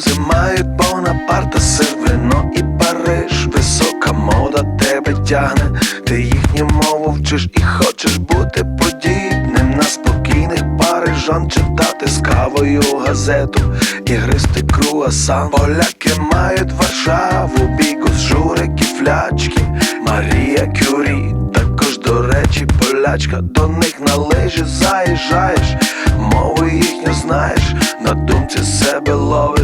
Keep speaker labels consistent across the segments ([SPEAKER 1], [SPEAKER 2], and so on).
[SPEAKER 1] французи мають Бонапарта, вино і Париж, висока мода тебе тягне, ти їхню мову вчиш і хочеш бути подібним. На спокійних парижан читати з кавою газету. І гристи круасан. Поляки мають Варшаву, бігус, журики, флячки, Марія Кюрі, також до речі, полячка, до них на лижі заїжджаєш, мову їхню знаєш, на думці себе ловиш,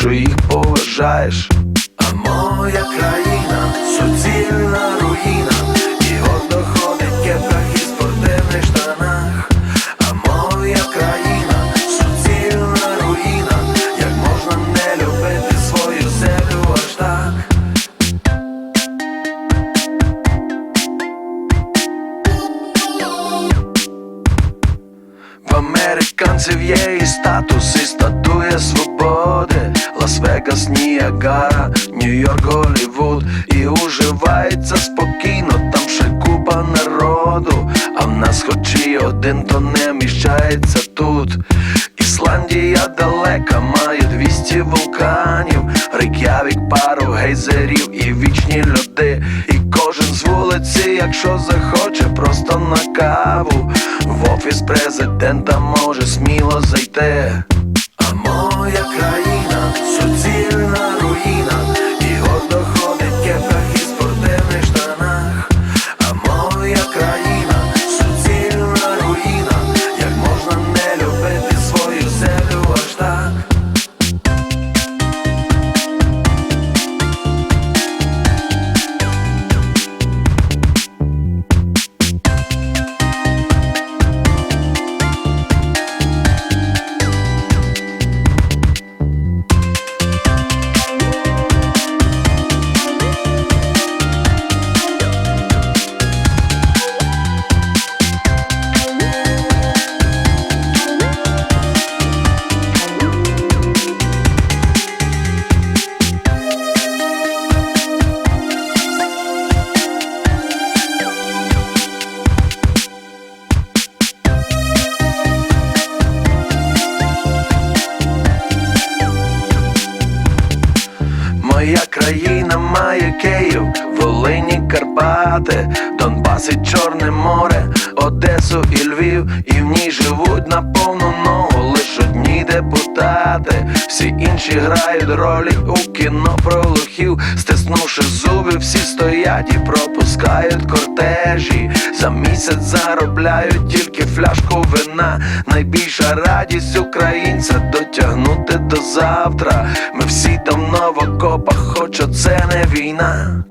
[SPEAKER 1] що їх поважаєш. А моя країна суцільна руїна, і гордо ходить в кепках і спортивних штанах. А моя країна суцільна руїна, як можна не любити свою землю аж так. В американців є і статус, і статуя свободи Лас-Вегас, Ніагара, Нью-Йорк, Голлівуд І уживається спокійно, там ще купа народу. А в нас хоч і один, то не міщається тут. Ісландія далека, має 200 вулканів. Рейк'явік, пару гейзерів і вічні льоди. І кожен з вулиці, якщо захоче, просто на каву. В офіс президента може сміло зайти. А моя країна Моя країна має Київ, Волині, Карпати, Донбас і Чорне море, Одесу і Львів, і в ній живуть на повну ногу лиш одні депутати. Всі інші грають ролі у кіно про лохів, стиснувши всі стоять і пропускають кортежі. За місяць заробляють тільки фляжку вина. Найбільша радість українця дотягнути до завтра. Ми всі давно в окопах, хоч оце не війна.